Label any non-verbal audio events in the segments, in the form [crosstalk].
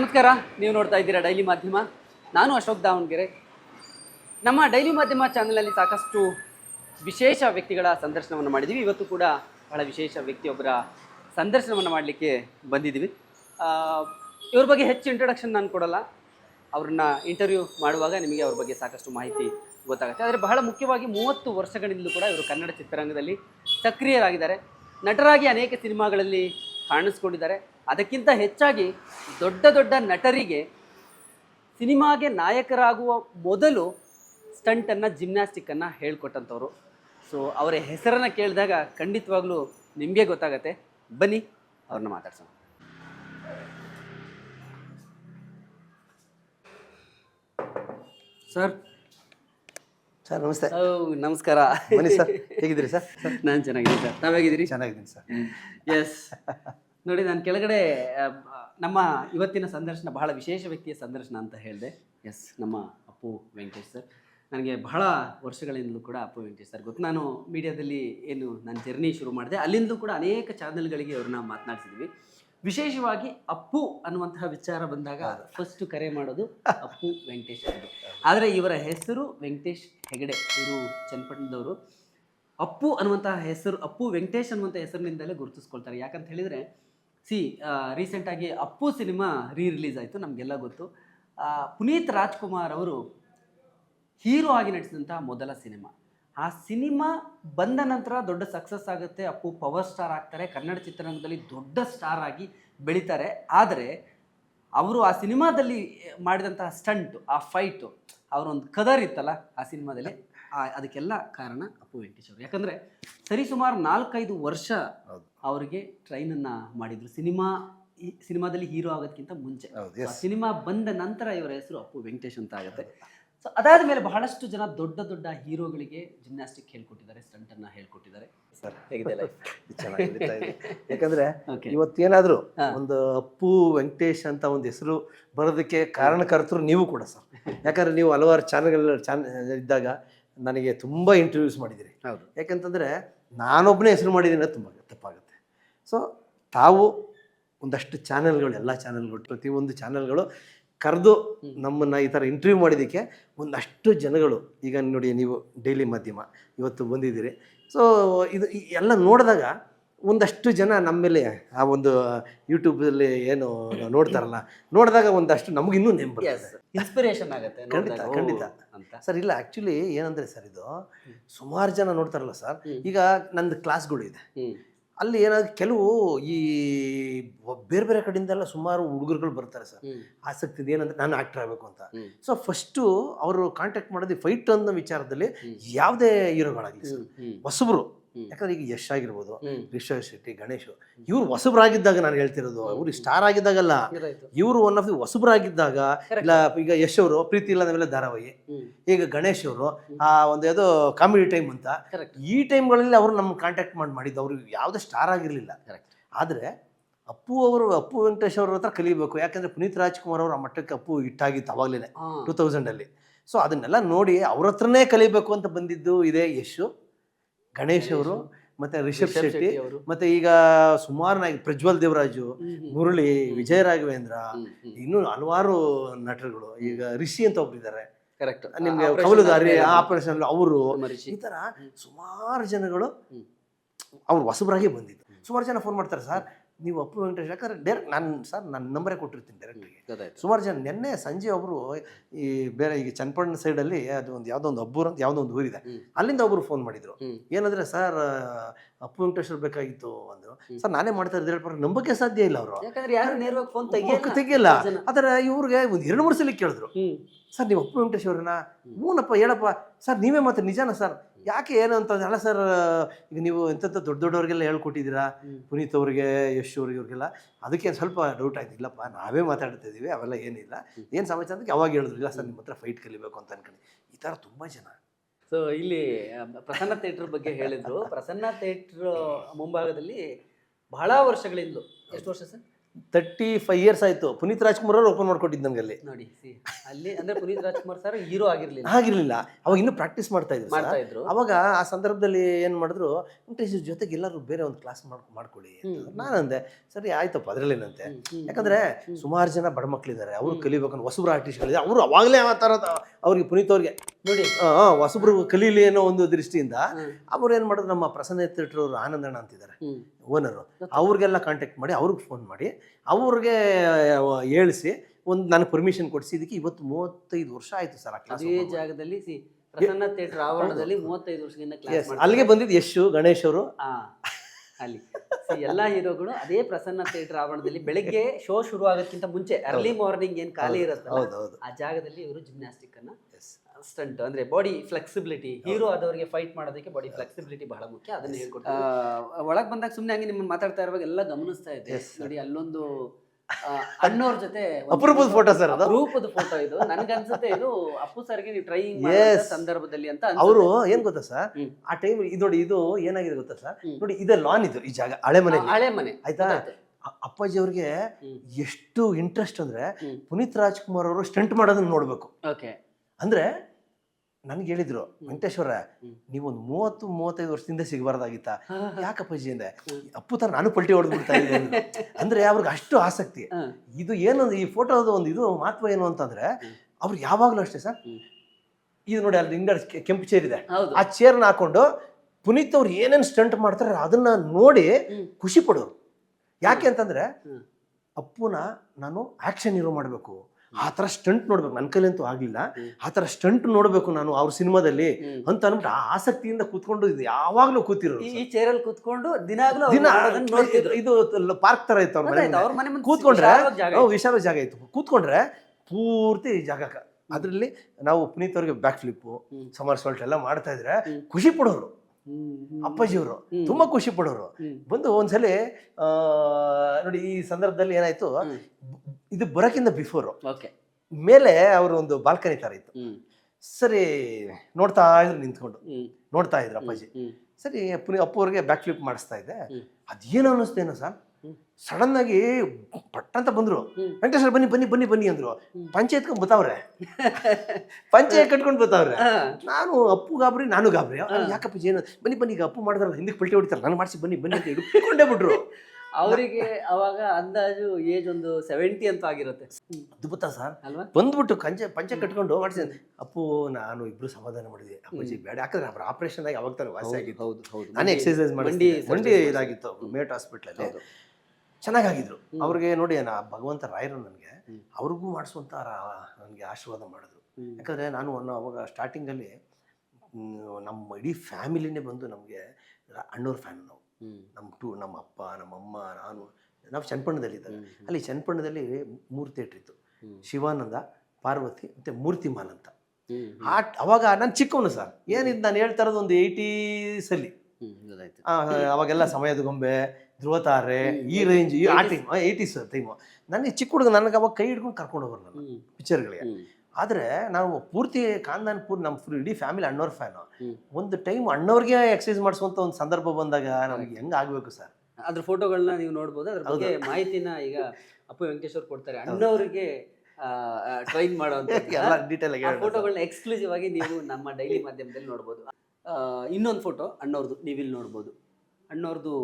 ನಮಸ್ಕಾರ. ನೀವು ನೋಡ್ತಾ ಇದ್ದೀರಾ ಡೈಲಿ ಮಾಧ್ಯಮ. ನಾನು ಅಶೋಕ್ ದಾವಣಗೆರೆ. ನಮ್ಮ ಡೈಲಿ ಮಾಧ್ಯಮ ಚಾನಲಲ್ಲಿ ಸಾಕಷ್ಟು ವಿಶೇಷ ವ್ಯಕ್ತಿಗಳ ಸಂದರ್ಶನವನ್ನು ಮಾಡಿದ್ದೀವಿ. ಇವತ್ತು ಕೂಡ ಬಹಳ ವಿಶೇಷ ವ್ಯಕ್ತಿಯೊಬ್ಬರ ಸಂದರ್ಶನವನ್ನು ಮಾಡಲಿಕ್ಕೆ ಬಂದಿದ್ದೀವಿ. ಇವ್ರ ಬಗ್ಗೆ ಹೆಚ್ಚು ಇಂಟ್ರೊಡಕ್ಷನ್ ನಾನು ಕೊಡಲ್ಲ. ಅವ್ರನ್ನ ಇಂಟರ್ವ್ಯೂ ಮಾಡುವಾಗ ನಿಮಗೆ ಅವ್ರ ಬಗ್ಗೆ ಸಾಕಷ್ಟು ಮಾಹಿತಿ ಗೊತ್ತಾಗುತ್ತೆ. ಆದರೆ ಬಹಳ ಮುಖ್ಯವಾಗಿ ಮೂವತ್ತು ವರ್ಷಗಳಿಂದಲೂ ಕೂಡ ಇವರು ಕನ್ನಡ ಚಿತ್ರರಂಗದಲ್ಲಿ ಸಕ್ರಿಯರಾಗಿದ್ದಾರೆ. ನಟರಾಗಿ ಅನೇಕ ಸಿನಿಮಾಗಳಲ್ಲಿ ಕಾಣಿಸ್ಕೊಂಡಿದ್ದಾರೆ. ಅದಕ್ಕಿಂತ ಹೆಚ್ಚಾಗಿ ದೊಡ್ಡ ದೊಡ್ಡ ನಟರಿಗೆ ಸಿನಿಮಾಗೆ ನಾಯಕರಾಗುವ ಮೊದಲು ಸ್ಟಂಟನ್ನು ಜಿಮ್ನಾಸ್ಟಿಕ್ಕನ್ನು ಹೇಳ್ಕೊಟ್ಟಂಥವ್ರು. ಸೊ ಅವರ ಹೆಸರನ್ನು ಕೇಳಿದಾಗ ಖಂಡಿತವಾಗ್ಲೂ ನಿಮಗೆ ಗೊತ್ತಾಗತ್ತೆ. ಬನ್ನಿ ಅವ್ರನ್ನ ಮಾತಾಡ್ಸೋಣ. ಸರ್. ಸರ್ ನಮಸ್ತೆ. ನಮಸ್ಕಾರ. ಬನ್ನಿ ಸರ್. ಹೇಗಿದ್ದೀರಿ ಸರ್? ನಾನು ಚೆನ್ನಾಗಿದ್ದೀನಿ ಸರ್. ತಾವೇಗಿದ್ದೀರಿ ಚೆನ್ನಾಗಿದ್ದೀನಿ ಸರ್. ಎಸ್ ನೋಡಿ ನಾನು ಕೆಳಗಡೆ ನಮ್ಮ ಇವತ್ತಿನ ಸಂದರ್ಶನ ಬಹಳ ವಿಶೇಷ ವ್ಯಕ್ತಿಯ ಸಂದರ್ಶನ ಅಂತ ಹೇಳಿದೆ. ಎಸ್ ನಮ್ಮ ಅಪ್ಪು ವೆಂಕಟೇಶ್ ಸರ್. ನನಗೆ ಬಹಳ ವರ್ಷಗಳಿಂದಲೂ ಕೂಡ ಅಪ್ಪು ವೆಂಕಟೇಶ್ ಸರ್ ಗೊತ್ತು. ನಾನು ಮೀಡಿಯಾದಲ್ಲಿ ಏನು ನನ್ನ ಜರ್ನಿ ಶುರು ಮಾಡಿದೆ. ಅಲ್ಲಿಂದಲೂ ಕೂಡ ಅನೇಕ ಚಾನೆಲ್ಗಳಿಗೆ ಅವ್ರನ್ನ ಮಾತನಾಡಿಸಿದ್ವಿ. ವಿಶೇಷವಾಗಿ ಅಪ್ಪು ಅನ್ನುವಂತಹ ವಿಚಾರ ಬಂದಾಗ ಫಸ್ಟ್ ಕರೆ ಮಾಡೋದು ಅಪ್ಪು ವೆಂಕಟೇಶ್ ಅವರು. ಆದರೆ ಇವರ ಹೆಸರು ವೆಂಕಟೇಶ್ ಹೆಗಡೆ ಇವರು ಚನ್ನಪಟ್ಟಣದವರು. ಅಪ್ಪು ಅನ್ನುವಂತಹ ಹೆಸರು ಅಪ್ಪು ವೆಂಕಟೇಶ್ ಅನ್ನುವಂಥ ಹೆಸರಿನಿಂದಲೇ ಗುರುತಿಸ್ಕೊಳ್ತಾರೆ. ಯಾಕಂತ ಹೇಳಿದರೆ ಸಿ ರೀಸೆಂಟಾಗಿ ಅಪ್ಪು ಸಿನಿಮಾ ರೀ ರಿಲೀಸ್ ಆಯಿತು, ನಮಗೆಲ್ಲ ಗೊತ್ತು. ಪುನೀತ್ ರಾಜ್ಕುಮಾರ್ ಅವರು ಹೀರೋ ಆಗಿ ನಟಿಸಿದಂತಹ ಮೊದಲ ಸಿನಿಮಾ. ಆ ಸಿನಿಮಾ ಬಂದ ನಂತರ ದೊಡ್ಡ ಸಕ್ಸಸ್ ಆಗುತ್ತೆ. ಅಪ್ಪು ಪವರ್ ಸ್ಟಾರ್ ಆಗ್ತಾರೆ. ಕನ್ನಡ ಚಿತ್ರರಂಗದಲ್ಲಿ ದೊಡ್ಡ ಸ್ಟಾರ್ ಆಗಿ ಬೆಳೀತಾರೆ. ಆದರೆ, ಅವರು ಆ ಸಿನಿಮಾದಲ್ಲಿ ಮಾಡಿದಂತಹ ಸ್ಟಂಟು ಆ ಫೈಟು ಅವರೊಂದು ಕದರ್ ಇತ್ತಲ್ಲ, ಆ ಸಿನಿಮಾದಲ್ಲಿ? ಅದಕ್ಕೆಲ್ಲ ಕಾರಣ ಅಪ್ಪು ವೆಂಕಟೇಶ್ ಅವರು. ಯಾಕಂದರೆ ಸರಿಸುಮಾರು ನಾಲ್ಕೈದು ವರ್ಷ. ಅವರಿಗೆ ಟ್ರೈನನ್ನು ಮಾಡಿದರು. ಸಿನಿಮಾ ಈ ಸಿನಿಮಾದಲ್ಲಿ ಹೀರೋ ಆಗೋದಕ್ಕಿಂತ ಮುಂಚೆ. ಸಿನಿಮಾ ಬಂದ ನಂತರ ಇವರ ಹೆಸರು ಅಪ್ಪು ವೆಂಕಟೇಶ್ ಅಂತ ಆಗುತ್ತೆ. ಸೊ ಅದಾದ ಮೇಲೆ ಬಹಳಷ್ಟು ಜನ ದೊಡ್ಡ ದೊಡ್ಡ ಹೀರೋಗಳಿಗೆ ಜಿಮ್ನಾಸ್ಟಿಕ್ ಹೇಳ್ಕೊಟ್ಟಿದ್ದಾರೆ ಸ್ಟಂಟ್ ಅನ್ನ ಹೇಳ್ಕೊಟ್ಟಿದ್ದಾರೆ. [laughs] ಯಾಕಂದ್ರೆ ಇವತ್ತೇನಾದ್ರು ಇವತ್ತೇನಾದ್ರೂ ಒಂದು ಅಪ್ಪು ವೆಂಕಟೇಶ್ ಅಂತ ಒಂದು ಹೆಸರು ಬರೋದಕ್ಕೆ ಕಾರಣಕರ್ತರು ನೀವು ಕೂಡ ಸರ್. ಯಾಕಂದ್ರೆ ನೀವು ಹಲವಾರು ಚಾನಲ್ ಚಾನ್ ಇದ್ದಾಗ ನನಗೆ ತುಂಬ ಇಂಟರ್ವ್ಯೂಸ್ ಮಾಡಿದ್ದೀರಿ. ಹೌದು. ಯಾಕಂತಂದರೆ ನಾನೊಬ್ಬನೇ ಹೆಸರು ಮಾಡಿದ್ದೀನಿ ತುಂಬ ತಪ್ಪಾಗುತ್ತೆ. ಸೊ ತಾವು ಒಂದಷ್ಟು ಚಾನೆಲ್ಗಳು ಎಲ್ಲ ಚಾನೆಲ್ಗಳು ಪ್ರತಿಯೊಂದು ಚಾನೆಲ್ಗಳು ಕರೆದು ನಮ್ಮನ್ನು ಈ ಥರ ಇಂಟರ್ವ್ಯೂ ಮಾಡಿದ್ದಕ್ಕೆ ಒಂದಷ್ಟು ಜನಗಳು ಈಗ ನೋಡಿ ನೀವು ಡೈಲಿ ಮಾಧ್ಯಮ ಇವತ್ತು ಬಂದಿದ್ದೀರಿ. ಸೊ ಇದು ಎಲ್ಲ ನೋಡಿದಾಗ ಒಂದಷ್ಟು ಜನ ನಮ್ಮ ಮೇಲೆ ಆ ಒಂದು ಯೂಟ್ಯೂಬಲ್ಲಿ ಏನು ನೋಡ್ತಾರಲ್ಲ ನೋಡಿದಾಗ ಒಂದಷ್ಟು ನಮಗಿನ್ನೂ ನೆಂಬ ನೆಂಬರ್ ಇನ್ಸ್ಪಿರೇಷನ್ ಆಗುತ್ತೆ ಖಂಡಿತ, ಖಂಡಿತ. ಸರ್ ಇಲ್ಲ ಆ್ಯಕ್ಚುಲಿ ಏನಂದರೆ ಸರ್ ಇದು ಸುಮಾರು ಜನ ನೋಡ್ತಾರಲ್ಲ ಸರ್. ಈಗ ನಂದು ಕ್ಲಾಸ್ಗಳು ಇದೆ. ಅಲ್ಲಿ ಏನಾದ್ರು ಕೆಲವು ಈ ಬೇರೆ ಬೇರೆ ಕಡೆಯಿಂದೆಲ್ಲ ಸುಮಾರು ಹುಡುಗರುಗಳು ಬರ್ತಾರೆ ಸರ್. ಆಸಕ್ತಿ ಏನಂದ್ರೆ ನಾನು ಆ್ಯಕ್ಟರ್ ಆಗಬೇಕು ಅಂತ. ಸೊ ಫಸ್ಟು ಅವರು ಕಾಂಟ್ಯಾಕ್ಟ್ ಮಾಡೋದು ಫೈಟ್ ಅನ್ನೋ ವಿಚಾರದಲ್ಲಿ. ಯಾವುದೇ ಹೀರೋಗಳಾಗಲಿ ಸರ್. ಹೊಸಬ್ರು. ಯಾಕಂದ್ರೆ ಈಗ ಯಶ್ ಆಗಿರ್ಬೋದು ರಿಷಬ್ ಶೆಟ್ಟಿ ಗಣೇಶ್ ಇವ್ರು ಹೊಸಬ್ರಾಗಿದ್ದಾಗ ನಾನು ಹೇಳ್ತಿರೋದು ಇವ್ರು ಸ್ಟಾರ್ ಆಗಿದ್ದಾಗಲ್ಲ. ಇವರು ಒನ್ ಆಫ್ ದಿ ಹೊಸಬ್ರಾಗಿದ್ದಾಗ. ಇಲ್ಲ ಈಗ ಯಶ್ ಅವರು ಪ್ರೀತಿ ಇಲ್ಲ ಮೇಲೆ ಧಾರಾವಾಹಿ. ಈಗ ಗಣೇಶ್ ಅವರು ಆ ಒಂದು ಯಾವುದೋ ಕಾಮಿಡಿ ಟೈಮ್ ಅಂತ ಈ ಟೈಮ್ಗಳಲ್ಲಿ ಅವರು ನಮ್ಮ ಕಾಂಟ್ಯಾಕ್ಟ್ ಮಾಡಿ ಮಾಡಿದ್ದು ಅವ್ರು ಯಾವುದೇ ಸ್ಟಾರ್ ಆಗಿರಲಿಲ್ಲ. ಆದರೆ ಅಪ್ಪು ಅವರು ಅಪ್ಪು ವೆಂಕಟೇಶ್ ಅವ್ರ ಹತ್ರ ಕಲಿಬೇಕು ಯಾಕಂದ್ರೆ ಪುನೀತ್ ರಾಜ್ಕುಮಾರ್ ಅವರ ಮಟ್ಟಕ್ಕೆ ಅಪ್ಪು ಇಟ್ಟಾಗಿತ್ತು ಅವಾಗಲೇ ಟೂ ತೌಸಂಡಲ್ಲಿ ಸೊ ಅದನ್ನೆಲ್ಲ ನೋಡಿ ಅವ್ರ ಹತ್ರನೇ ಕಲಿಬೇಕು ಅಂತ ಬಂದಿದ್ದು ಇದೇ ಯಶು. ಗಣೇಶ್ ಅವರು ಮತ್ತೆ ರಿಷಬ್ ಶೆಟ್ಟಿ ಮತ್ತೆ ಈಗ ಸುಮಾರು ಪ್ರಜ್ವಲ್ ದೇವರಾಜು. ಮುರಳಿ ವಿಜಯ ರಾಘವೇಂದ್ರ. ಇನ್ನೂ ಹಲವಾರು ನಟರುಗಳು. ಈಗ ರಿಷಿ ಅಂತ ಒಬ್ಬರಿದ್ದಾರೆ ಕರೆಕ್ಟ್ ನಿಮ್ಗೆ ಆದ್ಮೇಲೆ ಆಪರೇಷನ್ ಅವರು. ಈ ತರ ಸುಮಾರು ಜನಗಳು. ಅವ್ರು ಹೊಸಬರಾಗಿ ಬಂದಿದ್ದು. ಸುಮಾರು ಜನ ಫೋನ್ ಮಾಡ್ತಾರೆ ಸರ್ ನೀವು ಅಪ್ಪು ವೆಂಕಟೇಶ್ ಯಾಕಂದ್ರೆ ಡೈರೆಕ್ಟ್ ನಾನು ಸರ್ ನನ್ನ ನಂಬರೇ ಕೊಟ್ಟಿರ್ತೀನಿ ಡೈರೆಕ್ಟಾಗಿ ಗೊತ್ತಾಯ್ತು ಸುಮಾರು ಜನ ನಿನ್ನೆ ಸಂಜೆ ಒಬ್ಬರು ಈ ಬೇರೆ ಈಗ ಚನ್ನಪಟ್ಟಣ ಸೈಡಲ್ಲಿ ಅದು ಒಂದು ಯಾವುದೋ ಒಂದು ಅಬ್ಬೂರು ಅಂತ ಯಾವುದೋ ಒಂದು ಊರಿದೆ. ಅಲ್ಲಿಂದ ಒಬ್ಬರು ಫೋನ್ ಮಾಡಿದ್ರು. ಏನಂದರೆ ಸರ್ ಅಪ್ಪು ವೆಂಕಟೇಶ್ವರ್ ಬೇಕಾಗಿತ್ತು ಅಂದರು. ಸರ್ ನಾನೇ ಮಾಡ್ತಾ ಇದ್ದೆ ಹೇಳ್ಬಾರ್ದು ನಂಬಕ್ಕೆ ಸಾಧ್ಯ ಇಲ್ಲ ಅವರು. ಯಾಕಂದ್ರೆ ಯಾರು ನೇರವಾಗಿ ಫೋನ್ ತೆಗಿಯಲ್ಲ. ಜನ. ಆದರೆ ಇವ್ರಿಗೆ ಒಂದು ಎರಡು ಮೂರು ಸಲ ಕೇಳಿದ್ರು. ಸರ್ ನೀವು ಅಪ್ಪು ವೆಂಕಟೇಶ್ವರನ ಹ್ಞೂನಪ್ಪ ಹೇಳಪ್ಪ. ಸರ್ ನೀವೇ ಮಾತ್ರ ನಿಜಾನ ಸರ್? ಯಾಕೆ ಏನು ಅಂತ ಅಲ್ಲ ಸರ್ ಈಗ ನೀವು ಎಂಥದ್ದು ದೊಡ್ಡ ದೊಡ್ಡವ್ರಿಗೆಲ್ಲ ಹೇಳ್ಕೊಟ್ಟಿದ್ದೀರಾ. ಪುನೀತ್ ಅವ್ರಿಗೆ ಯಶ್ ಅವ್ರಿಗೆ ಇವ್ರಿಗೆಲ್ಲ ಅದಕ್ಕೆ ಸ್ವಲ್ಪ ಡೌಟ್ ಆಯ್ತು ಇಲ್ಲಪ್ಪ ನಾವೇ ಮಾತಾಡ್ತಾ ಇದೀವಿ ಅವೆಲ್ಲ ಏನಿಲ್ಲ. ಏನು ಸಮಾಚಾರ ಅಂತ ಯಾವಾಗ ಹೇಳಿದ್ರು ಇಲ್ಲ ಸರ್ ನಿಮ್ಮ ಹತ್ರ ಫೈಟ್ ಕಲಿಬೇಕು ಅಂತ ಅನ್ಕೊಂಡು. ಈ ಥರ ತುಂಬ ಜನ. ಸೊ ಇಲ್ಲಿ ಪ್ರಸನ್ನ ಥಿಯೇಟ್ರ್ ಬಗ್ಗೆ ಹೇಳಿದ್ರು. ಪ್ರಸನ್ನ ಥಿಯೇಟ್ರ್ ಮುಂಭಾಗದಲ್ಲಿ ಬಹಳ ವರ್ಷಗಳಿಂದ. ಎಷ್ಟು ವರ್ಷ ಸರ್ ತರ್ಟಿ ಫೈವ್ ಇಯರ್ಸ್ ಆಯ್ತು. ಪುನೀತ್ ರಾಜ್ಕುಮಾರ್ ಅವರು ಓಪನ್ ಮಾಡ್ಕೊಟ್ಟಿದ್ದು ನಮ್ಗೆ ಅಲ್ಲಿ. ನೋಡಿ ಸಿ ಅಲ್ಲಿ ಅಂದ್ರೆ ಪುನೀತ್ ರಾಜ್ಕುಮಾರ್ ಸರ್ ಹೀರೋ ಆಗಿರ್ಲಿಲ್ಲ. ಆಗಿರ್ಲಿಲ್ಲ. ಅವಾಗ ಇನ್ನೂ ಪ್ರಾಕ್ಟೀಸ್ ಮಾಡ್ತಾ ಇದ್ರು ಮಾಡ್ತಾ ಇದ್ರು ಅವಾಗ ಆ ಸಂದರ್ಭದಲ್ಲಿ ಏನು ಮಾಡಿದ್ರು ಇಂಟ್ರೆಸ್ಟ್ ಜೊತೆಗೆ ಎಲ್ಲರೂ ಬೇರೆ ಒಂದು ಕ್ಲಾಸ್ ಮಾಡ್ ಮಾಡ್ಕೊಳ್ಳಿ. ನಾನಂದೆ ಸರಿ ಆಯ್ತಪ್ಪ ಅದರಲ್ಲೇನಂತೆ. ಯಾಕಂದ್ರೆ. ಸುಮಾರು ಜನ ಬಡ ಮಕ್ಕಳಿದ್ದಾರೆ ಅವರು ಕಲಿಬೇಕನ್ನೋ ಹೊಸಬ್ರು ಆರ್ಟಿಸ್ಟ್ಗಳಿದೆ ಅವರು ಅವಾಗಲೇ ಆ ಥರದ ಅವ್ರಿಗೆ ಪುನೀತ್ ಅವ್ರಿಗೆ ನೋಡಿ. ಹೊಸಬ್ರು ಕಲೀಲಿ ಅನ್ನೋ ಒಂದು ದೃಷ್ಟಿಯಿಂದ ಅವ್ರು ಏನು ಮಾಡಿದ್ರು ನಮ್ಮ ಪ್ರಸನ್ನ ಥಿಯೇಟ್ರ್ ಅವರು ಆನಂದಣ್ಣ ಅಂತಿದ್ದಾರೆ ಓನರ್. ಓನರು ಅವ್ರಿಗೆಲ್ಲ ಕಾಂಟ್ಯಾಕ್ಟ್ ಮಾಡಿ ಅವ್ರಿಗೆ ಫೋನ್ ಮಾಡಿ ಅವ್ರಿಗೆ ಹೇಳಿಸಿ ಒಂದು ನನಗೆ ಪರ್ಮಿಷನ್ ಕೊಡಿಸಿ ಇದಕ್ಕೆ ಇವತ್ತು ಮೂವತ್ತೈದು ವರ್ಷ ಆಯಿತು ಸರ್ ಆ ಕ್ಲಾಸ್ ಅದೇ ಜಾಗದಲ್ಲಿ ಪ್ರಸನ್ನ ಥಿಯೇಟರ್ ಆವರಣದಲ್ಲಿ ಮೂವತ್ತೈದು ವರ್ಷದಿಂದ ಕ್ಲಾಸ್ ಅಲ್ಲಿಗೆ ಬಂದಿದ್ದು ಯಶು ಗಣೇಶ್ ಅವರು. ಅಲ್ಲಿ ಎಲ್ಲ ಹೀರೋಗಳು ಅದೇ ಪ್ರಸನ್ನ ಥಿಯೇಟರ್ ಆವರಣದಲ್ಲಿ ಬೆಳಿಗ್ಗೆ ಶೋ ಶುರು ಆಗೋದಕ್ಕಿಂತ ಮುಂಚೆ ಅರ್ಲಿ ಮಾರ್ನಿಂಗ್ ಏನು ಖಾಲಿ ಇರುತ್ತಲ್ಲ ಹೌದು ಆ ಜಾಗದಲ್ಲಿ ಇವರು ಜಿಮ್ನಾಸ್ಟಿಕ್ ಅನ್ನ ಸ್ಟಂಟ್ ಅಂದ್ರೆ ಬಾಡಿ ಫ್ಲೆಕ್ಸಿಬಿಲಿಟಿ ಹೀರೋ ಆದವರಿಗೆ ಫೈಟ್ ಮಾಡೋದಕ್ಕೆ ಬಾಡಿ ಫ್ಲೆಕ್ಸಿಬಿಲಿಟಿ ಬಹಳ ಮುಖ್ಯ ಅದನ್ನ ಹೇಳ್ಕೊಡ್ತಾರೆ ಒಳಗ್ ಬಂದಾಗ ಸುಮ್ನೆ ಹಂಗೆ ನಿಮ್ಮನ್ನ ಮಾತಾಡ್ತಾ ಇರುವಾಗ ಎಲ್ಲ ಗಮನಿಸ್ತಾ ಇದೆ. ನೋಡಿ ಅಲ್ಲೊಂದು ಅಣ್ಣವ್ರ ಜೊತೆ ಅಪರೂಪದ ಫೋಟೋ ಸರ್ ಅದು. ಅಪರೂಪದ ಫೋಟೋ ಇದು. ನನ್ಗನ್ಸುತ್ತೆ ಇದು ಅಪ್ಪು ಸರ್ಗೆ ನೀವು ಟ್ರೈ ಸಂದರ್ಭದಲ್ಲಿ ಅಂತ ಅವರು ಏನ್ ಗೊತ್ತಾ ಸರ್? ಆ ಟೈಮ್ ಇದು ನೋಡಿ ಇದು ಏನಾಗಿದೆ ಗೊತ್ತಾ ಸರ್? ನೋಡಿ ಇದೆ ಲಾನ್ ಇದು ಈ ಜಾಗ ಹಳೆ ಮನೆ ಹಳೆ ಮನೆ. ಆಯ್ತಾ? ಅಪ್ಪಾಜಿ ಅವ್ರಿಗೆ ಎಷ್ಟು ಇಂಟ್ರೆಸ್ಟ್ ಅಂದ್ರೆ. ಪುನೀತ್ ರಾಜ್ಕುಮಾರ್ ಅವರು ಸ್ಟಂಟ್ ಮಾಡೋದನ್ನ ನೋಡ್ಬೇಕು. ಓಕೆ ಅಂದ್ರೆ ನನ್ಗೆ ಹೇಳಿದ್ರು ವೆಂಕಟೇಶ್ವರ. ನೀವೊಂದು ಮೂವತ್ತು ಮೂವತ್ತೈದು ವರ್ಷದಿಂದ ಸಿಗಬಾರ್ದಾಗಿತ್ತ. [laughs] ಯಾಕಪ್ಪಾಜಿ ಅಂದೆ ಅಪ್ಪು ತರ ನಾನು ಪಲ್ಟಿ ಹೊಡೆದ್ಬಿಡ್ತಾ ಇದ್ದೆ ಅಂದ್ರು. [laughs] ಅಂದ್ರೆ ಅವ್ರಿಗೆ ಅಷ್ಟು ಆಸಕ್ತಿ ಇದು ಏನೊಂದು ಈ ಫೋಟೋದ ಒಂದು ಇದು ಮಹತ್ವ ಏನು ಅಂತಂದ್ರೆ. ಅವ್ರು ಯಾವಾಗಲೂ ಅಷ್ಟೇ ಸರ್ ಇದು ನೋಡಿ ಅಲ್ಲಿ ಹಿಂಗಡೆ ಕೆಂಪು ಚೇರ್ ಇದೆ ಆ ಚೇರ್ನ ಹಾಕೊಂಡು ಪುನೀತ್ ಅವ್ರು ಏನೇನು ಸ್ಟಂಟ್ ಮಾಡ್ತಾರೆ ಅದನ್ನ ನೋಡಿ. ಖುಷಿ ಪಡೋರು ಯಾಕೆ ಅಂತಂದ್ರೆ. ಅಪ್ಪುನ ನಾನು ಆಕ್ಷನ್ ಹೀರೋ ಮಾಡಬೇಕು ಆ ಥರ ಸ್ಟಂಟ್ ನೋಡ್ಬೇಕು. ನನ್ನ ಕೈಲಂತೂ ಆಗಲಿಲ್ಲ. ಹ್ಮ್. ಆ ಥರ ಸ್ಟಂಟ್ ನೋಡಬೇಕು ನಾನು ಅವ್ರ ಸಿನಿಮಾದಲ್ಲಿ ಅಂತ ಅಂದ್ಬಿಟ್ಟು ಆ ಆಸಕ್ತಿಯಿಂದ ಕೂತ್ಕೊಂಡು ಇದು ಯಾವಾಗಲೂ ಕೂತಿರೋರು ಈ- ಚೇರಲ್ಲಿ ಕೂತ್ಕೊಂಡು ದಿನಾಗ್ಲೂ ದಿನ ಇದು ಪಾರ್ಕ್ ತರ ಇತ್ತು ಅವ್ರ ಮನೆ ಕೂತ್ಕೊಂಡ್ರೆ. ವಿಶಾಲ ಜಾಗ ಇತ್ತು. ಕೂತ್ಕೊಂಡ್ರೆ ಪೂರ್ತಿ ಜಾಗಕ್ಕೆ ಅದರಲ್ಲಿ ನಾವು ಪುನೀತ್ ಅವ್ರಿಗೆ ಬ್ಯಾಕ್ ಫ್ಲಿಪ್ಪು. ಸಮರ್ ಸಾಲ್ಟ್ ಎಲ್ಲ ಮಾಡ್ತಾ ಇದ್ರೆ ಖುಷಿ ಪಡೋರು. ಅಪ್ಪಾಜಿಯವರು ಅವರು ತುಂಬಾ ಖುಷಿ ಪಡೋರು. ಬಂದು ಒಂದ್ಸಲಿ ನೋಡಿ ಈ ಸಂದರ್ಭದಲ್ಲಿ ಏನಾಯ್ತು? ಇದು ಬರೋಕ್ಕಿಂತ ಬಿಫೋರ್ ಓಕೆ. ಮೇಲೆ ಅವರು ಒಂದು ಬಾಲ್ಕನಿ ತರ ಇತ್ತು. ಸರಿ ನೋಡ್ತಾ ಇದ್ರು ನಿಂತ್ಕೊಂಡು. ನೋಡ್ತಾ ಇದ್ರು ಅಪ್ಪಾಜಿ. ಸರಿ ಅಪ್ಪ ಅಪ್ಪು ಅವ್ರಿಗೆ ಬ್ಯಾಕ್ ಫ್ಲಿಪ್ ಮಾಡಿಸ್ತಾ ಇದೆ. ಅದೇನು ಅನ್ನಿಸ್ತೇನೋ ಸರ್. ಸಡನ್ ಆಗಿ ಪಟ್ ಅಂತ ಬಂದ್ರು. ವೆಂಕಟೇಶ್ವರ ಬನ್ನಿ ಬನ್ನಿ ಬನ್ನಿ ಬನ್ನಿ ಅಂದ್ರು. ಪಂಚೆ ಪಂಚಾಯತ್ಕೊಂಡ್ ಬತ್ತಾವ್ರೆ [laughs] ಪಂಚಾಯತ್ ಕಟ್ಕೊಂಡು ಬತ್ತಾವ್ರೆ ನಾನು ಅಪ್ಪು ಗಾಬರಿ ನಾನು ಗಾಬರಿ. ಯಾಕಪ್ಪ ಏನು ಬನ್ನಿ ಬನ್ನಿ ಈಗ ಅಪ್ಪು ಮಾಡಿದ್ರಲ್ಲ ಹಿಂದಕ್ಕೆ ಪಲ್ಟಿ ಹೊಡಿತಾರೆ ನಾನು ಮಾಡಿಸಿ ಬನ್ನಿ ಬನ್ನಿ ಅಂತ ಹಿಡ್ಕೊಂಡೇ ಬಿಟ್ರು. ಅವರಿಗೆ ಅವಾಗ ಅಂದಾಜು ಏಜ್ ಒಂದು ಸೆವೆಂಟಿ ಅಂತ ಆಗಿರುತ್ತೆ. ಅದ್ಭುತ ಸರ್. ಅಲ್ವಾ? ಬಂದ್ಬಿಟ್ಟು ಕಂಚೆ ಪಂಚೆ ಕಟ್ಕೊಂಡು ಮಾಡಿಸಿ ಅಪ್ಪು ನಾನು ಇಬ್ರು ಸಮಾಧಾನ ಮಾಡಿದ್ವಿ. ಅಪ್ಪಾಜಿ ಬೇಡ. ಯಾಕಂದ್ರೆ ಅವ್ರ ಆಪರೇಷನ್ ಆಗಿ ಅವಾಗ ತಾನೆ ವಾಸಿ ಆಗಿತ್ತು ಹೌದು ಹೌದು. ನಾನೇ ಎಕ್ಸರ್ಸೈಸ್ ಮಾಡಿ ಇದಾಗಿತ್ತು. ಮೇಟ್ ಹಾಸ್ಪಿಟ್ಲಲ್ಲಿ. ಚೆನ್ನಾಗಾಗಿದ್ರು. ಆಗಿದ್ರು ಅವ್ರಿಗೆ ನೋಡಿ ನಾ ಭಗವಂತ ರಾಯರು ನನಗೆ. ಅವ್ರಿಗೂ ಮಾಡಿಸುವಂತ ನನಗೆ ಆಶೀರ್ವಾದ ಮಾಡಿದ್ರು. ಯಾಕಂದ್ರೆ ನಾನು ಅನ್ನೋ ಅವಾಗ ಸ್ಟಾರ್ಟಿಂಗಲ್ಲಿ ನಮ್ಮ ಇಡೀ ಫ್ಯಾಮಿಲಿನೇ ಬಂದು ನಮಗೆ ಅಣ್ಣವ್ರ ಫ್ಯಾನ್ ನಾವು. ನಮ್ಮ ಟೂ ನಮ್ಮ ಅಪ್ಪ ನಮ್ಮ ಅಮ್ಮ ನಾನು ನಾವು ಚನ್ನಪಣ್ಣದಲ್ಲಿದ್ದಾಗ. ಅಲ್ಲಿ ಚನ್ನಪಣ್ಣದಲ್ಲಿ ಮೂರು ಥಿಯೇಟ್ರ್ ಇತ್ತು. ಶಿವಾನಂದ ಪಾರ್ವತಿ ಮತ್ತು ಮೂರ್ತಿಮಾಲ್ ಅಂತ. ಆ ಅವಾಗ ನಾನು ಚಿಕ್ಕವನು ಸರ್. ಏನಿದ್ದು ನಾನು ಹೇಳ್ತಾ ಇರೋದು ಒಂದು ಏಯ್ಟೀಸಲ್ಲಿ ಅವಾಗೆಲ್ಲ ಸಮಯದ ಗೊಂಬೆ ಧ್ರುವತಾರೆ ಈ ರೇಂಜ್ ಈ ಆ ಟೈಮ್ ಏಯ್ಟೀಸ್ ಟೈಮು ನನಗೆ ಚಿಕ್ಕ ಹುಡುಗ ನನಗೆ ಅವಾಗ ಕೈ ಹಿಡ್ಕೊಂಡು ಕರ್ಕೊಂಡು ಹೋಗೋರು ನಾನು. ಪಿಕ್ಚರ್ಗಳಿಗೆ. ಆದರೆ ನಾವು ಪೂರ್ತಿ ಖಾನ್ದಾನ್ ಪೂರ್ ನಮ್ಮ ಫುಲ್ ಇಡೀ ಫ್ಯಾಮಿಲಿ ಅಣ್ಣವ್ರ ಫ್ಯಾನು. ಒಂದು ಟೈಮ್ ಅಣ್ಣವ್ರಿಗೆ ಎಕ್ಸಸೈಸ್ ಮಾಡಿಸುವಂಥ ಒಂದು ಸಂದರ್ಭ ಬಂದಾಗ ನಮಗೆ ಹೆಂಗೆ ಆಗಬೇಕು ಸರ್? ಅದ್ರ ಫೋಟೋಗಳನ್ನ ನೀವು ನೋಡ್ಬೋದು ಅದ್ರ ಬಗ್ಗೆ ಮಾಹಿತಿನ ಈಗ [laughs] ಅಪ್ಪು ವೆಂಕಟೇಶ್ವರ್ ಕೊಡ್ತಾರೆ. ಅಣ್ಣವರಿಗೆ ಟ್ರೈನ್ [laughs] ಎಲ್ಲ [laughs] ಮಾಡುವಂತ ಡೀಟೇಲ್ ಆಗಿ ಆ ಹೇಳೋದು. ಫೋಟೋಗಳನ್ನ ಎಕ್ಸ್ಕ್ಲೂಸಿವ್ ಆಗಿ ನೀವು ನಮ್ಮ ಡೈಲಿ ಮಾಧ್ಯಮದಲ್ಲಿ ನೋಡ್ಬೋದು. ಇನ್ನೊಂದು ಫೋಟೋ ಅಣ್ಣವ್ರದ್ದು ನೀವಿಲ್ಲಿ ನೋಡ್ಬೋದು. ಅಣ್ಣವ್ರದ್ದು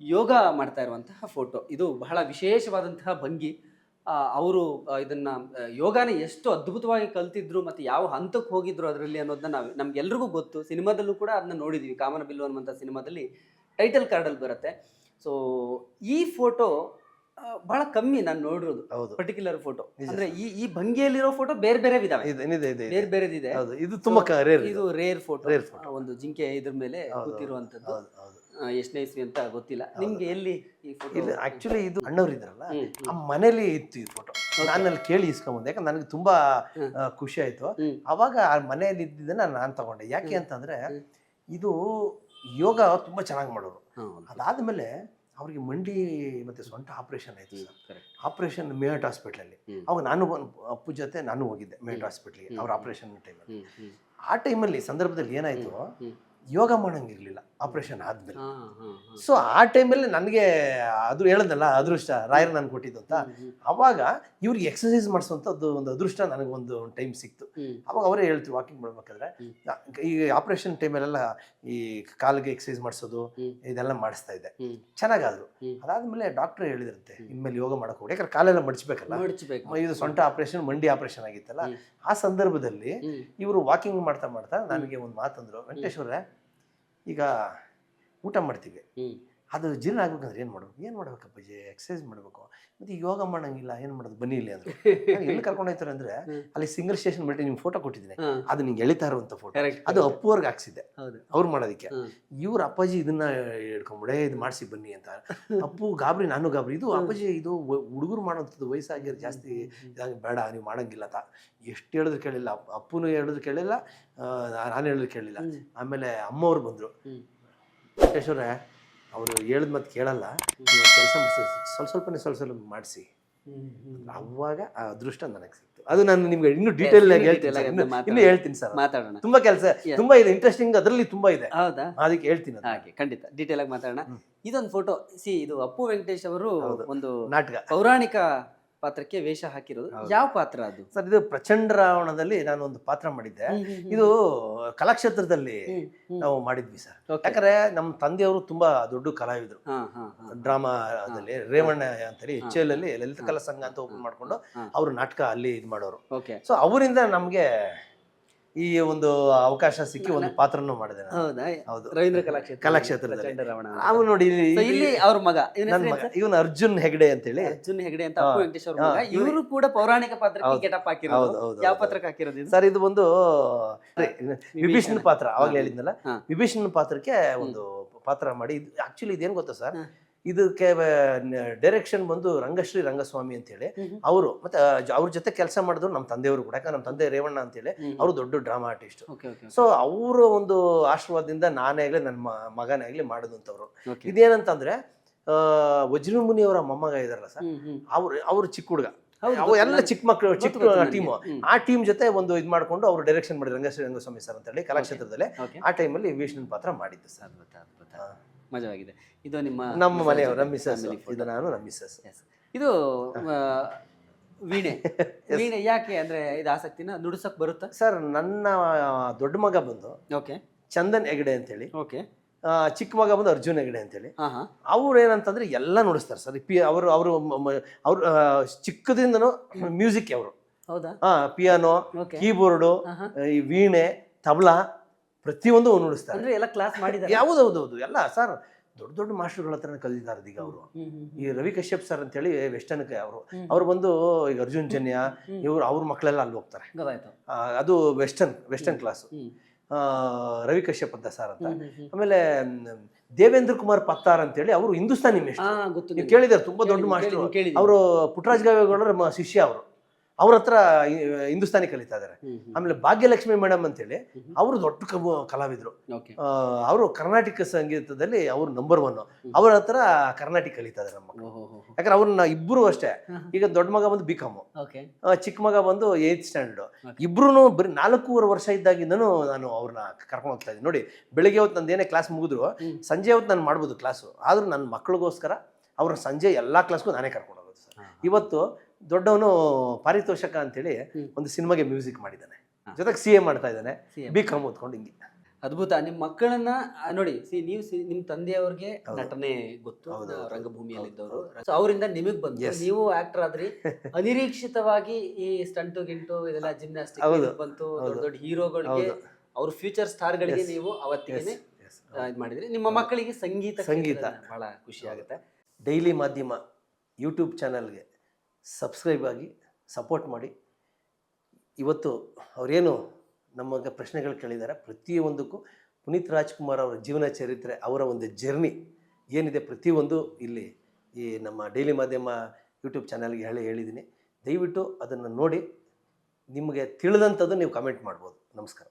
ಯೋಗ ಮಾಡ್ತಾ ಇರುವಂತಹ ಫೋಟೋ ಇದು ಬಹಳ ವಿಶೇಷವಾದಂತಹ ಭಂಗಿ. ಅವರು ಇದನ್ನ ಯೋಗಾನ ಎಷ್ಟು ಅದ್ಭುತವಾಗಿ ಕಲ್ತಿದ್ರು ಮತ್ತು ಯಾವ ಹಂತಕ್ಕೆ ಹೋಗಿದ್ರು ಅದರಲ್ಲಿ ಅನ್ನೋದನ್ನ ನಾವು ನಮ್ಗೆಲ್ರಿಗೂ ಗೊತ್ತು. ಸಿನಿಮಾದಲ್ಲೂ ಕೂಡ ಅದನ್ನ ನೋಡಿದೀವಿ. ಕಾಮನ ಬಿಲ್ಲು ಅನ್ನುವಂಥ ಸಿನಿಮಾದಲ್ಲಿ ಟೈಟಲ್ ಕಾರ್ಡಲ್ಲಿ ಬರುತ್ತೆ. ಸೊ ಈ ಫೋಟೋ ಬಹಳ ಕಮ್ಮಿ ನಾನು ನೋಡಿರೋದು. ಹೌದು. ಪರ್ಟಿಕ್ಯುಲರ್ ಫೋಟೋ ಅಂದ್ರೆ ಈ ಈ ಭಂಗಿಯಲ್ಲಿರೋ ಫೋಟೋ ಬೇರೆ ಬೇರೆ ಇದೆ ಬೇರೆ ಬೇರೆದಿದೆ. ಹೌದು. ಇದು ತುಂಬಾ ರೇರ್ ಇದು. Rare photo photo. ಒಂದು ಜಿಂಕೆ ಇದ್ರ ಮೇಲೆ ಕೂತಿರುವಂತದ್ದು ಎಷ್ಟನೇ ಇಸ್ವಿ ಅಂತ ಗೊತ್ತಿಲ್ಲ. ನಿಮ್ಗೆ ಎಲ್ಲಿ? ಈ ಆಕ್ಚುಲಿ ಇದು ಅಣ್ಣವ್ರು ಇದ್ರಲ್ಲ ಆ ಮನೇಲಿ ಇತ್ತು ಈ ಫೋಟೋ ನಾನು ಅಲ್ಲಿ ಕೇಳಿ ಇಸ್ಕೊಂಬಂದೆ ಯಾಕಂದ್ರೆ ನನಗೆ ತುಂಬಾ ಆ, ಖುಷಿ ಆಯ್ತು. ಹ್ಮ್. ಅವಾಗ ಆ ಮನೆಯಲ್ಲಿ ಇದ್ದಿದ್ದನ್ನ ನಾನು ತಗೊಂಡೆ. ಯಾಕೆ ಅಂತಂದ್ರೆ ಇದು ಯೋಗ ತುಂಬಾ ಚೆನ್ನಾಗಿ ಮಾಡೋರು. ಹೌದು. ಅದಾದ್ಮೇಲೆ ಅವ್ರಿಗೆ ಮಂಡಿ ಮತ್ತೆ ಸೊಂಟ ಆಪರೇಷನ್ ಆಯ್ತು ಸರ್. correct. ಆಪರೇಷನ್ ಮೇಟ್ ಹಾಸ್ಪಿಟ್ಲಲ್ಲಿ ಹ್ಮ್. ಅವಾಗ ನಾನು ಬಂದ್- ಅಪ್ಪು ಜೊತೆ ನಾನು ಹೋಗಿದ್ದೆ ಮೇಟ್ ಹಾಸ್ಪಿಟ್ಲಿಗೆ. ಅವ್ರ ಆಪರೇಷನ್ ಟೈಮಲ್ಲಿ ಹ್ಮ್, ಹ್ಮ್, ಆ ಟೈಮಲ್ಲಿ ಸಂದರ್ಭದಲ್ಲಿ ಏನಾಯ್ತು? ಹ್ಮ್. ಯೋಗ ಮಾಡಂಗಿರ್ಲಿಲ್ಲ ಆಪರೇಷನ್ ಆದ್ಮೇಲೆ. ಸೊ ಆ ಟೈಮಲ್ಲಿ ನನಗೆ ಅದು ಹೇಳದಲ್ಲ ಅದೃಷ್ಟ ರಾಯರ್ ನಾನು ಕೊಟ್ಟಿದ್ದು ಅಂತ ಅವಾಗ ಇವ್ರಿಗೆ ಎಕ್ಸಸೈಸ್ ಮಾಡಿಸುವಂಥದ್ದು ಒಂದು ಅದೃಷ್ಟ ನನಗೆ ಒಂದು ಟೈಮ್ ಸಿಕ್ತು. ಅವಾಗ ಅವರೇ ಹೇಳ್ತೀವಿ ವಾಕಿಂಗ್ ಮಾಡ್ಬೇಕಾದ್ರೆ ಈ ಆಪರೇಷನ್ ಟೈಮಲ್ಲೆಲ್ಲ ಈ ಕಾಲಿಗೆ ಎಕ್ಸಸೈಸ್ ಮಾಡಿಸೋದು ಇದೆಲ್ಲ ಮಾಡಿಸ್ತಾ ಇದ್ದೆ. ಚೆನ್ನಾಗಾದ್ರು. ಅದಾದ್ಮೇಲೆ ಡಾಕ್ಟರ್ ಹೇಳಿದ್ರಂತೆ ಇನ್ಮೇಲೆ ಯೋಗ ಮಾಡಕ್ ಹೋಗಿ. ಯಾಕಂದ್ರೆ ಕಾಲೆಲ್ಲ ಮಡಚಬೇಕಲ್ಲ. ಮಡಚ್ಬೇಕು. ಇದು ಸೊಂಟ ಆಪರೇಷನ್ ಮಂಡಿ ಆಪರೇಷನ್ ಆಗಿತ್ತಲ್ಲ. ಆ ಸಂದರ್ಭದಲ್ಲಿ. ಇವರು ವಾಕಿಂಗ್ ಮಾಡ್ತಾ ಮಾಡ್ತಾ ನನಗೆ ಒಂದು ಮಾತಂದ್ರು ವೆಂಕಟೇಶ್ವರ ಈಗ ಊಟ ಮಾಡ್ತೀವಿ. ಅದು ಜೀರ್ಣ ಆಗ್ಬೇಕಂದ್ರೆ ಏನು ಮಾಡ್ಬೇಕು ಏನು ಮಾಡ್ಬೇಕಪ್ಪಾಜಿ ಎಕ್ಸಸೈಸ್ ಮಾಡಬೇಕು. ಮತ್ತೆ ಯೋಗ ಮಾಡಂಗಿಲ್ಲ ಏನು ಮಾಡೋದು? ಬನ್ನಿ ಇಲ್ಲಿ ಅಂದ್ರೆ. ಎಲ್ಲಿ ಕರ್ಕೊಂಡು ಹೋಯ್ತಾರೆ ಅಂದ್ರೆ ಅಲ್ಲಿ ಸಿಂಗಲ್ ಸ್ಟೇಷನ್ ಬಿಟ್ಟು ನಿಮ್ಗೆ ಫೋಟೋ ಕೊಟ್ಟಿದ್ದೀನಿ. ಅದು ನಿಂಗೆ ಎಳಿತಾ ಇರುವಂಥ ಫೋಟೋ ಅದು ಅಪ್ಪುವರ್ಗೆ ಹಾಕ್ಸಿದ್ದೆ ಅವ್ರು ಮಾಡೋದಕ್ಕೆ. ಇವ್ರ ಅಪ್ಪಾಜಿ ಇದನ್ನ ಹಿಡ್ಕೊಂಬಿಡೇ ಇದು ಮಾಡಿಸಿ ಬನ್ನಿ ಅಂತ. ಅಪ್ಪು ಗಾಬರಿ ನಾನು ಗಾಬರಿ. ಇದು ಅಪ್ಪಾಜಿ ಇದು ಹುಡುಗರು ಮಾಡೋಂಥದ್ದು ವಯಸ್ಸಾಗಿರೋ ಜಾಸ್ತಿ ಇದಾಗಿ ಬೇಡ ನೀವು ಮಾಡೋಂಗಿಲ್ಲ ಅಂತ. ಎಷ್ಟು ಹೇಳಿದ್ರು ಕೇಳಿಲ್ಲ. ಅಪ್ಪುನೂ ಹೇಳಿದ್ರು ಕೇಳಿಲ್ಲ ನಾನು ಹೇಳಿದ್ರು ಕೇಳಿಲ್ಲ. ಆಮೇಲೆ ಅಮ್ಮವ್ರು ಬಂದರು. ಅವರು ಹೇಳಿದ ಮತ್ತೆ ಕೇಳಲ್ಲ. ನೀವು ಕೆಲಸ ಸ್ವಲ್ಪ ಸ್ವಲ್ಪನೇ ಸ್ವಲ್ಪ ಸ್ವಲ್ಪ ಮಾಡಿಸಿ. ಅವಾಗ ಆ ಅದೃಷ್ಟ ನನಗೆ ಸಿಕ್ತು. ಅದು ನಾನು ನಿಮ್ಗೆ ಇನ್ನೂ ಡೀಟೇಲ್ ಆಗಿ ಹೇಳ್ತೀನಿ sir. ಇನ್ನು- ಮಾತಾಡೋಣ. ಇನ್ನು ಹೇಳ್ತೀನಿ ಸರ್. ಮಾತಾಡೋಣ. ತುಂಬಾ ಕೆಲಸ. ತುಂಬಾ ಇದೆ. ಇಂಟ್ರೆಸ್ಟಿಂಗ್ ಅದರಲ್ಲಿ ತುಂಬಾ ಇದೆ. ಹೌದಾ? ಅದಕ್ಕೆ ಹೇಳ್ತೀನಿ ಅದು. ಹಾಗೆ ಖಂಡಿತ. ಡೀಟೇಲ್ ಆಗಿ ಮಾತಾಡೋಣ. ಇದೊಂದು ಫೋಟೋ ಸಿ ಇದು ಅಪ್ಪು ವೆಂಕಟೇಶ್ ಅವರು ಹೌದು. ಒಂದು ನಾಟಕ. ಪೌರಾಣಿಕ ಪಾತ್ರಕ್ಕೆ ವೇಷ ಹಾಕಿರೋದು. ಯಾವ ಪಾತ್ರ ಅದು? ಸರ್ ಇದು ಪ್ರಚಂಡ ರಾವಣದಲ್ಲಿ ನಾನು ಒಂದು ಪಾತ್ರ ಮಾಡಿದ್ದೆ. ಇದು ಕಲಾಕ್ಷೇತ್ರದಲ್ಲಿ ನಾವು ಮಾಡಿದ್ವಿ ಸರ್. ಯಾಕಂದ್ರೆ ನಮ್ಮ ತಂದೆಯವರು ತುಂಬಾ ದೊಡ್ಡ ಕಲಾವಿದರು. ಡ್ರಾಮಾದಲ್ಲಿ ರೇವಣ್ಣ ಅಂತೇಳಿ ಎಚ್ ಎಲ್ ಅಲ್ಲಿ ಲಲಿತ ಕಲಾ ಸಂಘ ಅಂತ ಓಪನ್ ಮಾಡ್ಕೊಂಡು. ಅವರು ನಾಟಕ ಅಲ್ಲಿ ಇದು ಮಾಡೋರು. ಸೊ ಅವರಿಂದ ನಮ್ಗೆ ಈ ಒಂದು ಅವಕಾಶ ಸಿಕ್ಕಿ ಒಂದು ಪಾತ್ರನೂ ಮಾಡಿದೆ ನಾನು. ಹೌದಾ ಹೌದು ರವೀಂದ್ರ ಕಲಾಕ್ಷೇತ್ರ ಕಲಾಕ್ಷೇತ್ರದಲ್ಲಿ. ಅಂತ. ನಾವು ನೋಡಿ So ಇಲ್ಲಿ ಅವ್ರ ಮಗ ಇವನ್ ನನ್ನ ಹೆಸರು ಮಗ ಹೇಳಿ? ಇವನು ಅರ್ಜುನ್ ಹೆಗಡೆ ಅಂತೇಳಿ ಅರ್ಜುನ್ ಹೆಗಡೆ ಅಂತ ಅಪ್ಪು ಹಾ. ವೆಂಕಟೇಶ್ ಅವ್ರ ಹಾ, ಮಗ ಇವ್ರು- ಇವರು ಕೂಡ ಪೌರಾಣಿಕ ಪಾತ್ರಕ್ಕೆ ಹೌದು. ಗೆಟಪ್ ಹೌದು, ಹಾಕಿರೋದು ಹೌದು, ಯಾವ. ಪಾತ್ರಕ್ಕೆ ಹಾಕಿರೋದು ಇದು? ಸರ್ ಇದು ಒಂದು ವಿಭೀಷಣ ಪಾತ್ರ ಅವಾಗಲೇ ಹೇಳಿದ್ನಲ್ಲ ಹಾ. ವಿಭೀಷಣ ಪಾತ್ರಕ್ಕೆ ಒಂದು ಪಾತ್ರ ಮಾಡಿ ಇದು ಆಕ್ಚುಲಿ ಇದೇನು ಗೊತ್ತಾ ಸರ್ ಹಾ. ಇದಕ್ಕೆ ಡೈರೆಕ್ಷನ್ ಬಂದು ರಂಗಶ್ರೀ ರಂಗಸ್ವಾಮಿ ಅಂತೇಳಿ. ಹೇಳಿ. ಅವರು ಮತ್ತೆ ಅವ್ರ ಜೊತೆ ಕೆಲಸ ಮಾಡಿದ್ರು ನಮ್ಮ ತಂದೆಯವರು ಕೂಡ. ಯಾಕಂದ್ರೆ ನಮ್ಮ ತಂದೆ ರೇವಣ್ಣ ಅಂತೇಳಿ ಹೇಳಿ ಅವರು ದೊಡ್ಡ ಡ್ರಾಮಾ ಆರ್ಟಿಸ್ಟ್. ಸೊ ಅವರ ಒಂದು ಆಶೀರ್ವಾದದಿಂದ ನಾನೇ ಆಗಲಿ ನನ್ನ ಮಗನೇ ಆಗಲಿ ಮಾಡಿದಂಥವ್ರು. ಇದೇನಂತಂದ್ರೆ ವಜ್ರಮುನಿ ಅವರ ಮೊಮ್ಮಗ ಇದಾರಲ್ಲ ಸರ್. ಅವ್ರು ಅವ್ರು ಚಿಕ್ಕ ಹುಡುಗ. ಎಲ್ಲ. ಚಿಕ್ಕ ಮಕ್ಕಳು ಚಿಕ್ಕ ಟೀಮು ಆ ಟೀಮ್ ಜೊತೆ ಒಂದು ಇದು ಮಾಡ್ಕೊಂಡು ಅವರು ಡೈರೆಕ್ಷನ್ ಮಾಡಿದ್ರು ರಂಗಶ್ರೀ ರಂಗಸ್ವಾಮಿ ಸರ್ ಅಂತೇಳಿ ಕಲಾಕ್ಷೇತ್ರದಲ್ಲಿ. ಆ ಟೈಮಲ್ಲಿ ವಿಷ್ಣು ಪಾತ್ರ ಮಾಡಿದ್ದು ಸರ್. ಅದ್ಭುತ ಅದ್ಭುತ. ಮಜವಾಗಿದೆ. ಇದು ನಿಮ್ಮ ನಮ್ಮ ಮನೆಯವರು ನಮ್ಮ ಮಿಸ್ಸಸ್ ಇದು ನಾನು ನಮ್ಮ ಮಿಸ್ಸಸ್ ಇದು ವೀಣೆ. [laughs] ವೀಣೆ ಯಾಕೆ ಅಂದ್ರೆ ಇದು ಆಸಕ್ತಿನ ನುಡಿಸಕ್ ಬರುತ್ತಾ? ಸರ್ ನನ್ನ ದೊಡ್ಡ ಮಗ ಬಂದು ಓಕೆ. ಚಂದನ್ ಹೆಗಡೆ ಅಂತೇಳಿ. ಓಕೆ. ಚಿಕ್ಕ ಮಗ ಬಂದು ಅರ್ಜುನ್ ಹೆಗಡೆ ಅಂತೇಳಿ. ಹಾ ಹಾ. ಅವ್ರು ಏನಂತಂದ್ರೆ ಎಲ್ಲ ನುಡಿಸ್ತಾರೆ ಸರ್. ಪಿ ಅವರು ಅವರು ಅವ್ರು ಚಿಕ್ಕದಿಂದನೂ ಮ್ಯೂಸಿಕ್ ಅವರು. ಹೌದಾ? Piano okay. ಕೀಬೋರ್ಡು ಈ ವೀಣೆ ತಬಲಾ ಪ್ರತಿಯೊಂದು ನುಡಿಸ್ತಾರೆ. ಅಂದ್ರೆ ಎಲ್ಲ ಕ್ಲಾಸ್ ಮಾಡಿದ್ದಾರೆ ಯಾವುದೌದೌದು ಎಲ್ಲ ಸರ್ ದೊಡ್ಡ ದೊಡ್ಡ ಮಾಸ್ಟರ್ಗಳ ಹತ್ರ ಕಲಿತಾರೆ ಈಗ ಅವರು. ಈ ರವಿ ಕಶ್ಯಪ್ ಸರ್ ಅಂತೇಳಿ ವೆಸ್ಟರ್ನ್ಗೆ ಅವರು. ಅವ್ರು ಬಂದು ಈಗ ಅರ್ಜುನ್ ಜನ್ಯ ಇವರು ಅವ್ರ ಮಕ್ಕಳೆಲ್ಲ ಅಲ್ಲಿ ಹೋಗ್ತಾರೆ. ಅದು western western class. Ravi Kashyap ಅಂತ ಸರ್ ಅಂತ. ಆಮೇಲೆ ದೇವೇಂದ್ರ ಕುಮಾರ್ ಪತ್ತಾರ್ ಅಂತೇಳಿ ಅವರು ಹಿಂದೂಸ್ತಾನಿ ನೀವು ಕೇಳಿದಾರೆ ತುಂಬಾ ದೊಡ್ಡ ಮಾಸ್ಟರ್. ಅವರು ಪುಟ್ಟರಾಜ್ ಗಾವೇಗೌಡರ ಶಿಷ್ಯ ಅವರು. ಅವ್ರ ಹತ್ರ ಹಿಂದೂಸ್ತಾನಿ ಕಲಿತಾ ಹ್ಮ್. ಆಮೇಲೆ ಭಾಗ್ಯಲಕ್ಷ್ಮಿ ಮೇಡಮ್ ಅಂತೇಳಿ ಹೇಳಿ ಅವರು ದೊಡ್ಡ ಕಬು ಕಲಾವಿದರು. ಅವರು ಕರ್ನಾಟಕ ಸಂಗೀತದಲ್ಲಿ ಅವ್ರು ನಂಬರ್ ಒನ್ ಅವ್ರ ಹತ್ರ ಕರ್ನಾಟಕ ಕಲಿತಾ ಇದಾರೆ ನಮ್ಮ. ಯಾಕಂದ್ರೆ ಅವ್ರನ್ನ ಇಬ್ಬರು ಅಷ್ಟೇ. ಈಗ ದೊಡ್ಡ ಮಗ ಬಂದು ಬಿ ಕಾಮ್ ಚಿಕ್ಕ ಮಗ ಬಂದು ಏತ್ ಸ್ಟ್ಯಾಂಡರ್ಡ್. ಇಬ್ರು ಬರೀ ನಾಲ್ಕೂವರೆ ವರ್ಷ ಇದ್ದಾಗಿಂದನು ನಾನು ಅವ್ರನ್ನ ಕರ್ಕೊಂಡು ಹೋಗ್ತಾ ಇದ್ದೀನಿ. ನೋಡಿ ಬೆಳಿಗ್ಗೆ ಹೊತ್ತು ನಂದು ಏನೇ ಕ್ಲಾಸ್ ಮುಗಿದ್ರು. ಸಂಜೆ ಹೊತ್ತು ನಾನು ಮಾಡ್ಬೋದು ಕ್ಲಾಸು ಆದ್ರೂ ನನ್ನ ಮಕ್ಳಿಗೋಸ್ಕರ ಅವ್ರ ಸಂಜೆ ಎಲ್ಲ ಕ್ಲಾಸ್ಗೂ ನಾನೇ ಕರ್ಕೊಂಡು ಹೋಗೋದು ಸರ್. ಇವತ್ತು ದೊಡ್ಡವನು ಪಾರಿತೋಷಕ ಅಂತೇಳಿ ಹೇಳಿ ಒಂದು ಸಿನಿಮಾಗೆ ಮ್ಯೂಸಿಕ್ ಮಾಡಿದ್ದಾನೆ. ಜೊತೆಗೆ ಸಿ ಎ ಮಾಡ್ತಾ ಇದ್ದಾನೆ. ಬಿ ಕಾಮ್ ಓದ್ಕೊಂಡು ಹಿಂಗೆ. ಅದ್ಭುತ. ನಿಮ್ಮ ಮಕ್ಕಳನ್ನ ನೋಡಿ ಸಿ ನೀವು ನಿಮ್ಮ ನಿಮ್ ತಂದೆಯವ್ರಿಗೆ ನಟನೆ ಗೊತ್ತು. ರಂಗಭೂಮಿಯಲ್ಲಿ ಇದ್ದವರು ಅವರಿಂದ ನಿಮಗ್ ಬಂದು. ನೀವು ಆಕ್ಟರ್ ಆದ್ರಿ. [laughs] ಅನಿರೀಕ್ಷಿತವಾಗಿ ಈ ಸ್ಟಂಟು ಗಿಂಟು ಇದೆಲ್ಲ ಜಿಮ್ನಾಸ್ಟಿಕ್. ಬಂತು. ದೊಡ್ಡ ದೊಡ್ಡ ಹೀರೋಗಳಿಗೆ. ಅವ್ರ ಫ್ಯೂಚರ್ ಸ್ಟಾರ್ ಗಳಿಗೆ ನೀವು ಅವತ್ತಿಗೆ. ಇದು ಮಾಡಿದ್ರಿ. ನಿಮ್ಮ ಮಕ್ಕಳಿಗೆ ಸಂಗೀತ ಸಂಗೀತ. ಬಹಳ ಖುಷಿ ಆಗುತ್ತೆ. ಡೈಲಿ ಮಾಧ್ಯಮ ಯೂಟ್ಯೂಬ್ ಚಾನಲ್ಗೆ ಸಬ್ಸ್ಕ್ರೈಬ್ ಆಗಿ ಸಪೋರ್ಟ್ ಮಾಡಿ. ಇವತ್ತು ಅವರೇನು ನಮಗೆ ಪ್ರಶ್ನೆಗಳು ಕೇಳಿದ್ದಾರೆ. ಪ್ರತಿಯೊಂದಕ್ಕೂ ಪುನೀತ್ ರಾಜ್ಕುಮಾರ್ ಅವರ ಜೀವನ ಚರಿತ್ರೆ, ಅವರ ಒಂದು ಜರ್ನಿ ಏನಿದೆ ಪ್ರತಿಯೊಂದು ಇಲ್ಲಿ ಈ ನಮ್ಮ ಡೈಲಿ ಮಾಧ್ಯಮ ಯೂಟ್ಯೂಬ್ ಚಾನಲ್ಗೆ ಹೇಳಿ ಹೇಳಿದ್ದೀನಿ. ದಯವಿಟ್ಟು ಅದನ್ನು ನೋಡಿ, ನಿಮಗೆ ತಿಳಿದಂಥದ್ದು ನೀವು ಕಮೆಂಟ್ ಮಾಡ್ಬೋದು. ನಮಸ್ಕಾರ.